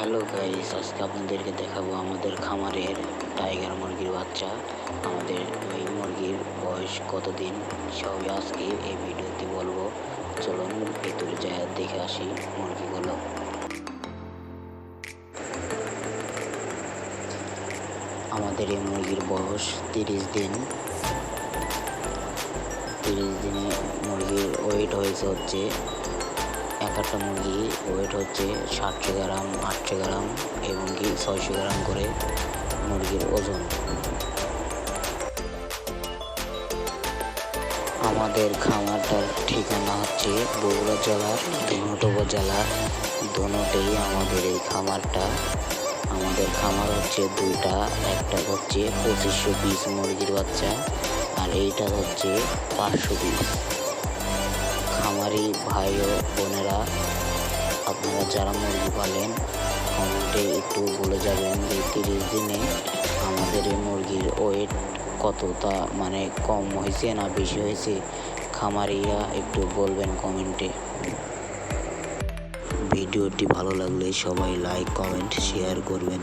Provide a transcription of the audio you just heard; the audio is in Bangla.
হ্যালো গাইস, আজকে আপনাদেরকে দেখাবো আমাদের খামারের টাইগার মুরগির বাচ্চা। আমাদের ওই মুরগির বয়স কতদিন, সবই আজকে এই ভিডিওতে বলব। চলুন ভেতরে যায় দেখে আসি মুরগিগুলো। আমাদের এই মুরগির বয়স তিরিশ দিন। তিরিশ দিনে মুরগির ওয়েট হয়েছে হচ্ছে এক একটা মুরগি ওয়েট হচ্ছে সাতশো গ্রাম আটশো গ্রাম এবং কি ছয়শো গ্রাম করে মুরগির ওজন। আমাদের খামারটার ঠিকানা হচ্ছে বগুড়া জেলার ধুনট উপজেলা ধুনটেই আমাদের এই খামারটা। আমাদের খামার হচ্ছে দুইটা, একটা হচ্ছে পঁচিশশো পিস মুরগির বাচ্চা আর এইটা হচ্ছে পাঁচশো পিস খামারি ভাই ও বোনেরা, আপনারা যারা মুরগি পালেন, কমেন্টে একটু বলে যাবেন যে তিরিশ দিনে আমাদের এই মুরগির ওয়েট কতটা মানে কম হয়েছে না বেশি হয়েছে খামারিয়া একটু বলবেন কমেন্টে। ভিডিওটি ভালো লাগলে সবাই লাইক কমেন্ট শেয়ার করবেন।